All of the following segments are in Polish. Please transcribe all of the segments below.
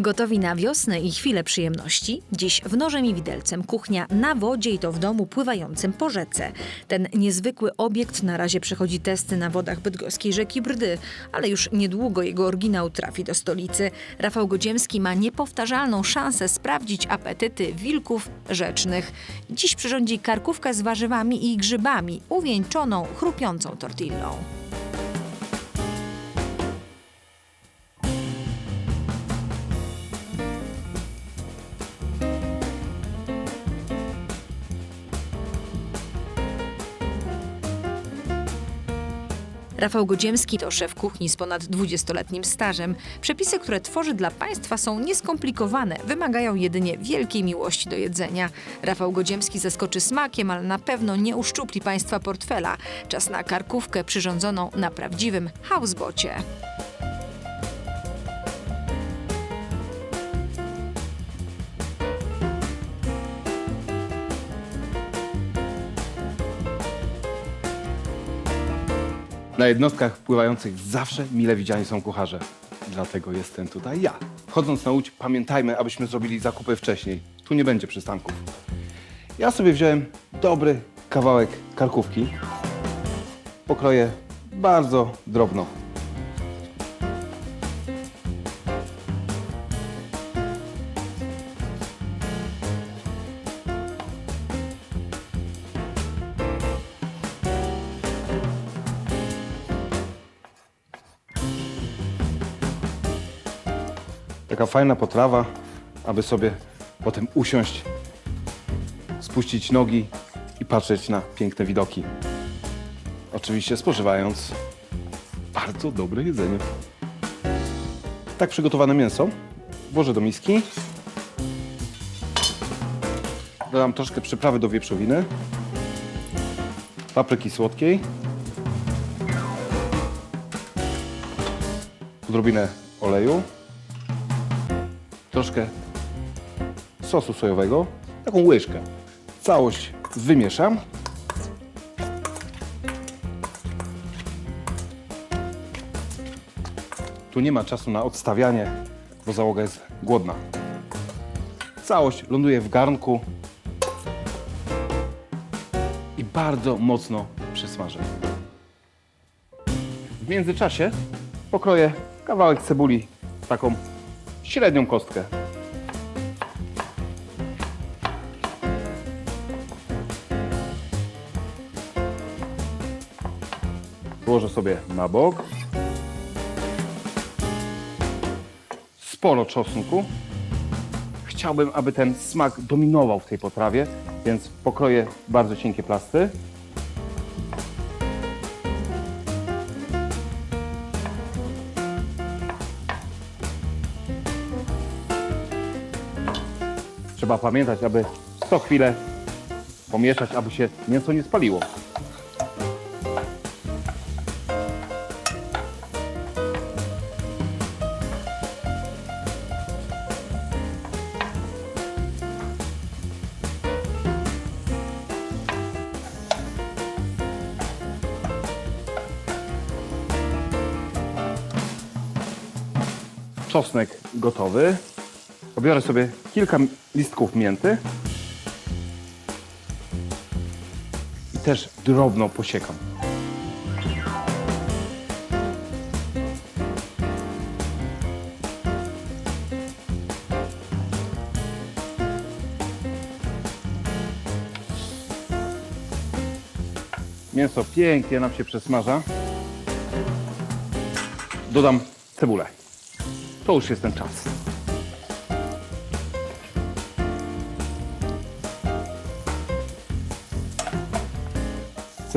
Gotowi na wiosnę i chwilę przyjemności? Dziś w nożem i widelcem kuchnia na wodzie i to w domu pływającym po rzece. Ten niezwykły obiekt na razie przechodzi testy na wodach bydgoskiej rzeki Brdy, ale już niedługo jego oryginał trafi do stolicy. Rafał Godziemski ma niepowtarzalną szansę sprawdzić apetyty wilków rzecznych. Dziś przyrządzi karkówkę z warzywami i grzybami, uwieńczoną chrupiącą tortillą. Rafał Godziemski to szef kuchni z ponad 20-letnim stażem. Przepisy, które tworzy dla państwa są nieskomplikowane, wymagają jedynie wielkiej miłości do jedzenia. Rafał Godziemski zaskoczy smakiem, ale na pewno nie uszczupli państwa portfela. Czas na karkówkę przyrządzoną na prawdziwym housebocie. Na jednostkach pływających zawsze mile widziani są kucharze. Dlatego jestem tutaj ja. Chodząc na łódź, pamiętajmy, abyśmy zrobili zakupy wcześniej. Tu nie będzie przystanków. Ja sobie wziąłem dobry kawałek karkówki. Pokroję bardzo drobno. Taka fajna potrawa, aby sobie potem usiąść, spuścić nogi i patrzeć na piękne widoki. Oczywiście spożywając bardzo dobre jedzenie. Tak przygotowane mięso włożę do miski. Dodam troszkę przyprawy do wieprzowiny, papryki słodkiej, odrobinę oleju, troszkę sosu sojowego, taką łyżkę. Całość wymieszam. Tu nie ma czasu na odstawianie, bo załoga jest głodna. Całość ląduje w garnku i bardzo mocno przysmażę. W międzyczasie pokroję kawałek cebuli, taką średnią kostkę. Położę sobie na bok. Sporo czosnku. Chciałbym, aby ten smak dominował w tej potrawie, więc pokroję bardzo cienkie plasty. Trzeba pamiętać, aby co chwilę pomieszać, aby się mięso nie spaliło. Czosnek gotowy. Pobiorę sobie kilka listków mięty i też drobno posiekam. Mięso pięknie nam się przesmaża. Dodam cebulę. to już jest ten czas.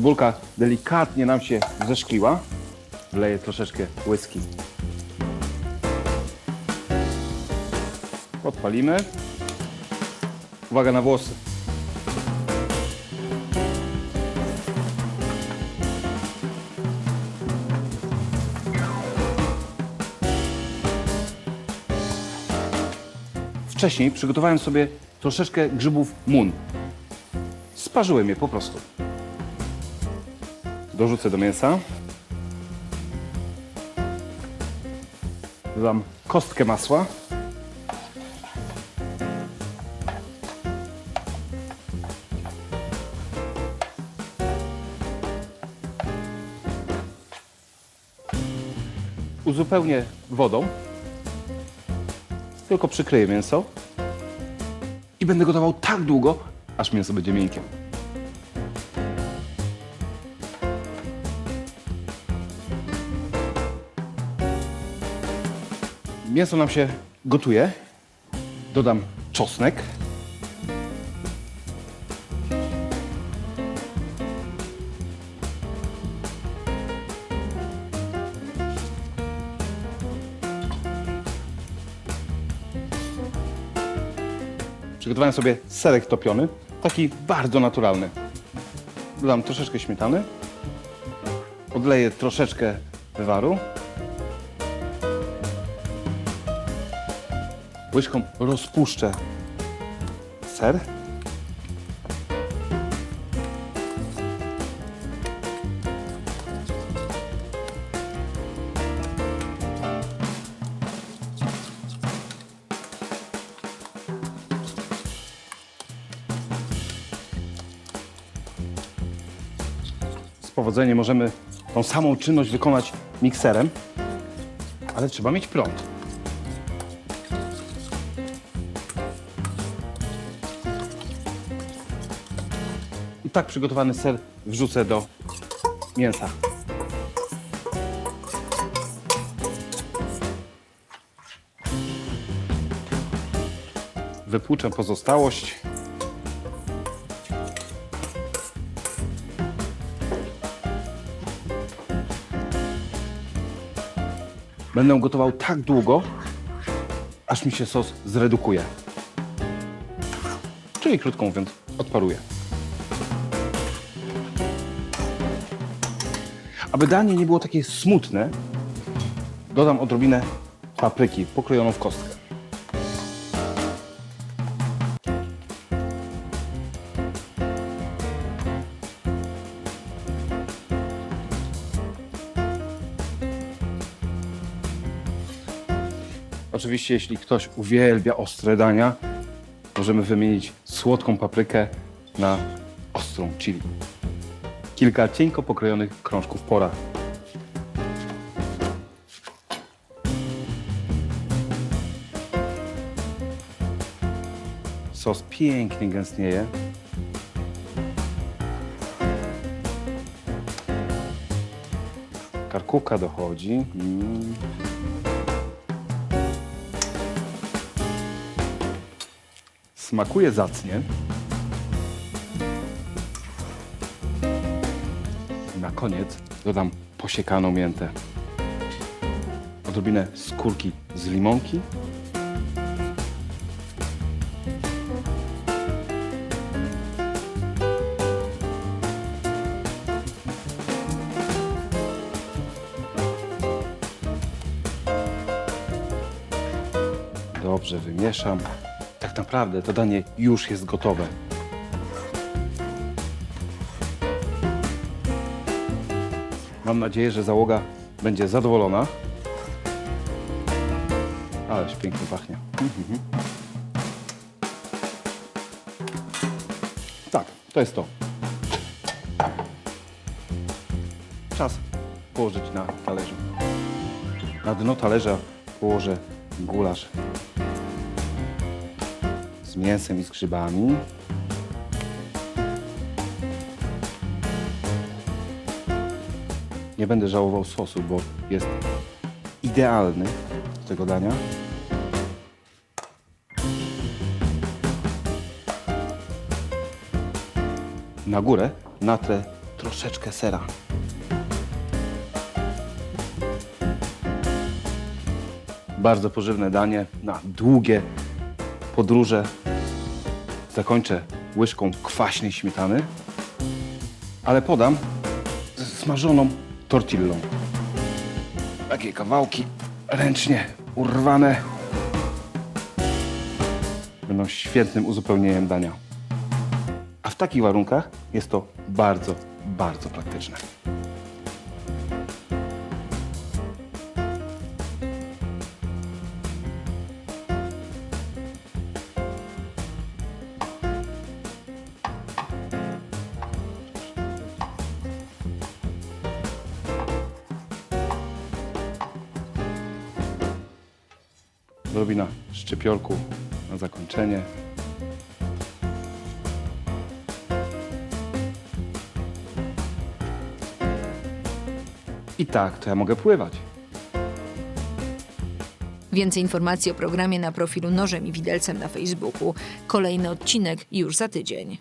Cebulka delikatnie nam się zeszkliła. Wleję troszeczkę whisky. Podpalimy. Uwaga na włosy. Wcześniej przygotowałem sobie troszeczkę grzybów mun. Sparzyłem je po prostu. Dorzucę do mięsa. Dodam kostkę masła. Uzupełnię wodą. Tylko przykryję mięso. I będę gotował tak długo, aż mięso będzie miękkie. Mięso nam się gotuje. Dodam czosnek. Przygotowałem sobie serek topiony, taki bardzo naturalny. Dodam troszeczkę śmietany. Odleję troszeczkę wywaru. Łyżką rozpuszczę ser. Z powodzeniem możemy tą samą czynność wykonać mikserem, ale trzeba mieć prąd. Tak przygotowany ser wrzucę do mięsa. Wypłuczę pozostałość. Będę gotował tak długo, aż mi się sos zredukuje. Czyli krótko mówiąc, odparuje. Aby danie nie było takie smutne, dodam odrobinę papryki pokrojoną w kostkę. Oczywiście, jeśli ktoś uwielbia ostre dania, możemy wymienić słodką paprykę na ostrą chili kilka cienko pokrojonych krążków pora. Sos pięknie gęstnieje. Karkówka dochodzi. Mm. Smakuje zacnie. Na koniec dodam posiekaną miętę. Odrobinę skórki z limonki. Dobrze wymieszam. Tak naprawdę to danie już jest gotowe. Mam nadzieję, że załoga będzie zadowolona. Ależ pięknie pachnie. Tak, to jest to. Czas położyć na talerzu. Na dno talerza położę gulasz z mięsem i z grzybami. Nie będę żałował sosu, bo jest idealny. tego dania. Na górę natrę troszeczkę sera. Bardzo pożywne danie na długie podróże. Zakończę łyżką kwaśnej śmietany, ale podam smażoną tortillą. Takie kawałki ręcznie urwane będą świetnym uzupełnieniem dania. A w takich warunkach jest to bardzo, bardzo praktyczne. Odrobina szczypiorku na zakończenie. I tak to ja mogę pływać. Więcej informacji o programie na profilu Nożem i Widelcem na Facebooku. Kolejny odcinek już za tydzień.